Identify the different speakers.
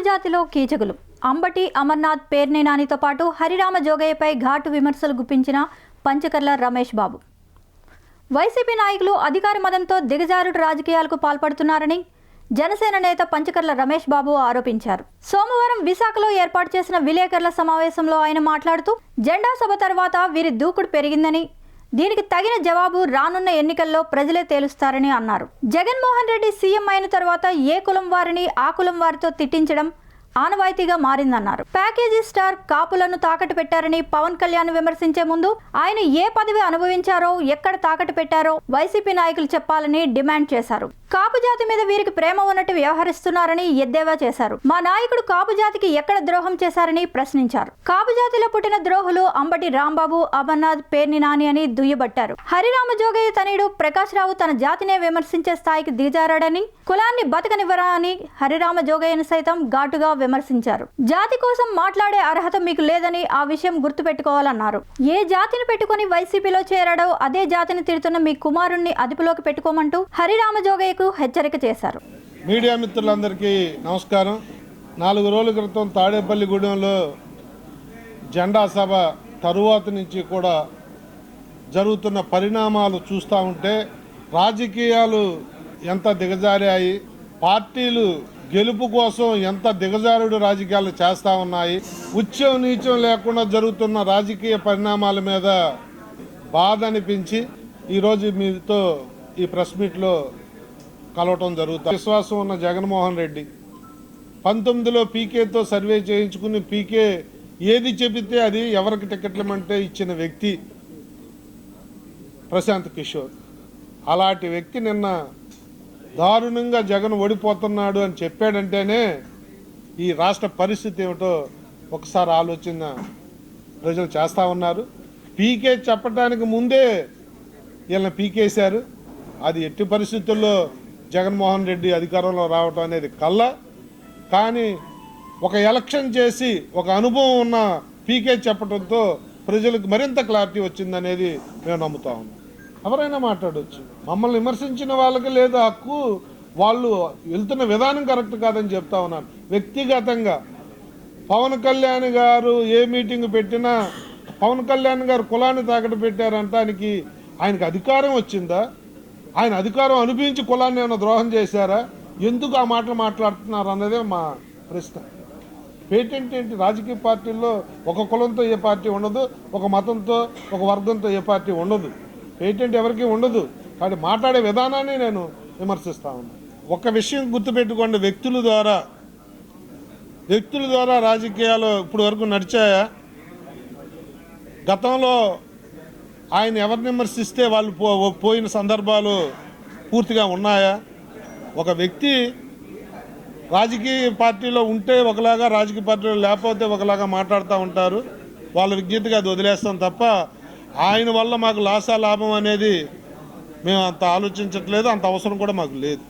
Speaker 1: జాతిలో కీచకులు. అంబటి అమర్నాథ్ పేర్నే నానితో పాటు హరిరామ జోగయ్యపై ఘాటు విమర్శలు గుప్పించిన పంచకర్ల రమేష్ బాబు. వైసీపీ నాయకులు అధికార మదంతో దిగజారుడు రాజకీయాలకు పాల్పడుతున్నారని జనసేన నేత పంచకర్ల రమేష్ బాబు ఆరోపించారు. సోమవారం విశాఖలో ఏర్పాటు చేసిన విలేకరుల సమావేశంలో ఆయన మాట్లాడుతూ జెండా సభ తర్వాత వీరి దూకుడు పెరిగిందని దీనికి తగిన జవాబు రానున్న ఎన్నికల్లో ప్రజలే తేలుస్తారని అన్నారు. జగన్మోహన్ రెడ్డి సీఎం అయిన తర్వాత ఏ కులం వారిని ఆ కులం వారితో తిట్టించడం ఆనవాయితీగా మారిందన్నారు. ప్యాకేజీ స్టార్ కాపులను తాకట్టు పెట్టారని పవన్ కళ్యాణ్ విమర్శించే ముందు ఆయన ఏ పదవి అనుభవించారో ఎక్కడ తాకట్టు పెట్టారో వైసీపీ నాయకులు చెప్పాలని డిమాండ్ చేశారు. కాపు జాతి మీద వీరికి ప్రేమ ఉన్నట్టు వ్యవహరిస్తున్నారని ఎద్దేవా చేశారు. మా నాయకుడు కాపు జాతికి ఎక్కడ ద్రోహం చేశారని ప్రశ్నించారు. కాపు జాతిలో పుట్టిన ద్రోహులు అంబటి రాంబాబు అమర్నాథ్ పేర్ని నాని అని దుయ్యబట్టారు. హరిరామ జోగయ్య తనయుడు ప్రకాష్ రావు తన జాతినే విమర్శించే స్థాయికి దిగజారాడని కులాన్ని బతకనివ్వరా అని హరిరామ జోగయ్యను సైతం ఘాటుగా విమర్శించారు. జాతి కోసం మాట్లాడే అర్హత మీకు లేదని ఆ విషయం గుర్తుపెట్టుకోవాలన్నారు. ఏ జాతిని పెట్టుకుని వైసీపీలో చేరాడో అదే జాతిని తిడుతున్న మీ కుమారుణ్ణి అదుపులోకి పెట్టుకోమంటూ హరిరామ జోగయ్యకు హెచ్చరిక చేశారు.
Speaker 2: మీడియా మిత్రులందరికీ నమస్కారం. నాలుగు రోజుల క్రితం తాడేపల్లిగూడెంలో జెండా సభ తరువాత నుంచి కూడా జరుగుతున్న పరిణామాలు చూస్తూ ఉంటే రాజకీయాలు ఎంత దిగజారాయి పార్టీలు గెలుపు కోసం ఎంత దిగజారుడు రాజకీయాలు చేస్తూ ఉన్నాయి ఉచ్చం నీచం లేకుండా జరుగుతున్న రాజకీయ పరిణామాల మీద బాధ అనిపించి ఈరోజు మీతో ఈ ప్రెస్ మీట్లో కలవటం జరుగుతుంది. విశ్వాసం ఉన్న జగన్మోహన్ రెడ్డి పంతొమ్మిదిలో పీకేతో సర్వే చేయించుకుని పీకే ఏది చెబితే అది ఎవరికి టికెట్లమంటే ఇచ్చిన వ్యక్తి ప్రశాంత్ కిషోర్. అలాంటి వ్యక్తి నిన్న దారుణంగా జగన్ ఓడిపోతున్నాడు అని చెప్పాడంటేనే ఈ రాష్ట్ర పరిస్థితి ఏమిటో ఒకసారి ఆలోచన ప్రజలు చేస్తూ ఉన్నారు. పీకే చెప్పడానికి ముందే వీళ్ళని పీకేశారు. అది ఎట్టి పరిస్థితుల్లో జగన్మోహన్ రెడ్డి అధికారంలో రావటం అనేది కళ్ళ కానీ ఒక ఎలక్షన్ చేసి ఒక అనుభవం ఉన్న పీకే చెప్పడంతో ప్రజలకు మరింత క్లారిటీ వచ్చిందనేది మేము నమ్ముతా ఉన్నాం. ఎవరైనా మాట్లాడవచ్చు మమ్మల్ని విమర్శించిన వాళ్ళకి లేదా హక్కు. వాళ్ళు వెళ్తున్న విధానం కరెక్ట్ కాదని చెప్తా ఉన్నాను. వ్యక్తిగతంగా పవన్ కళ్యాణ్ గారు ఏ మీటింగ్ పెట్టినా పవన్ కళ్యాణ్ గారు కులాన్ని తాకట్టు పెట్టారంటానికి ఆయనకు అధికారం వచ్చిందా? ఆయన అధికారం అనుభవించి కులాన్ని ఏమైనా ద్రోహం చేశారా? ఎందుకు ఆ మాటలు మాట్లాడుతున్నారు అన్నదే మా ప్రశ్న. పేటెంట్ ఏంటి? రాజకీయ పార్టీల్లో ఒక కులంతో ఏ పార్టీ ఉండదు ఒక మతంతో ఒక వర్గంతో ఏ పార్టీ ఉండదు. పేటెంట్ ఎవరికి ఉండదు. కాబట్టి మాట్లాడే విధానాన్ని నేను విమర్శిస్తా ఉన్నాను ఒక విషయం గుర్తుపెట్టుకోండి వ్యక్తుల ద్వారా. వ్యక్తుల ద్వారా రాజకీయాలు ఇప్పుడు వరకు నడిచాయా? గతంలో ఆయన ఎవరిని విమర్శిస్తే వాళ్ళు పో పోయిన సందర్భాలు పూర్తిగా ఉన్నాయా? ఒక వ్యక్తి రాజకీయ పార్టీలో ఉంటే ఒకలాగా రాజకీయ పార్టీలో లేకపోతే ఒకలాగా మాట్లాడుతూ ఉంటారు. వాళ్ళ విజ్ఞతగా అది వదిలేస్తాం తప్ప ఆయన వల్ల మాకు లాసా లాభం అనేది మేము అంత ఆలోచించట్లేదు అంత అవసరం కూడా మాకు లేదు.